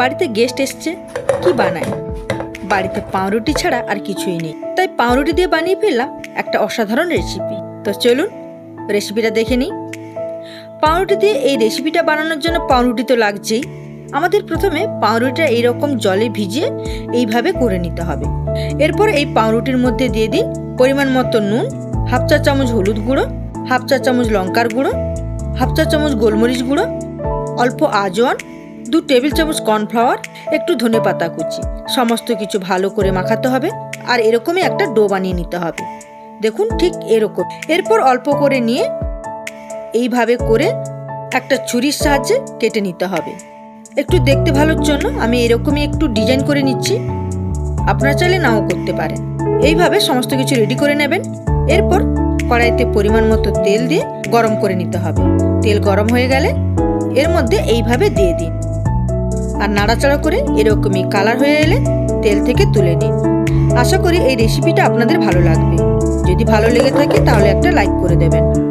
বাড়িতে গেস্ট এসছে, কি বানায়? বাড়িতে পাউরুটি ছাড়া আর কিছুই নেই। তাই পাউরুটি দিয়ে বানিয়ে ফেললাম একটা অসাধারণ রেসিপি তো চলুন রেসিপিটা দেখে নিই। পাউরুটি দিয়ে এই রেসিপিটা বানানোর জন্য পাউরুটি তো লাগছেই। আমাদের প্রথমে পাউরুটিটা এইরকম জলে ভিজিয়ে এইভাবে করে নিতে হবে। এরপর এই পাউরুটির মধ্যে দিয়ে দিন পরিমাণ মতো নুন, হাফ চা চামচ হলুদ গুঁড়ো, হাফ চা চামচ লঙ্কার গুঁড়ো, হাফ চা চামচ গোলমরিচ গুঁড়ো, অল্প আজওয়ান দু টেবিল চামচ কর্নফ্লাওয়ার, একটু ধনে পাতা কুচি, সমস্ত কিছু ভালো করে মাখাতে হবে আর এরকমই একটা ডো বানিয়ে নিতে হবে। দেখুন ঠিক এরকম। এরপর অল্প করে নিয়ে এইভাবে করে একটা ছুরির সাহায্যে কেটে নিতে হবে। একটু দেখতে ভালোর জন্য আমি এরকমই একটু ডিজাইন করে নিচ্ছি। আপনারা চাইলে নাও করতে পারেন। এইভাবে সমস্ত কিছু রেডি করে নেবেন। এরপর কড়াইতে পরিমাণ মতো তেল দিয়ে গরম করে নিতে হবে। তেল গরম হয়ে গেলে এর মধ্যে এইভাবে দিয়ে দিন। আর নাড়াচাড়া করে এরকমই কালার হয়ে এলে তেল থেকে তুলে নিন। আশা করি এই রেসিপিটা আপনাদের ভালো লাগবে। যদি ভালো লেগে থাকে তাহলে একটা লাইক করে দেবেন।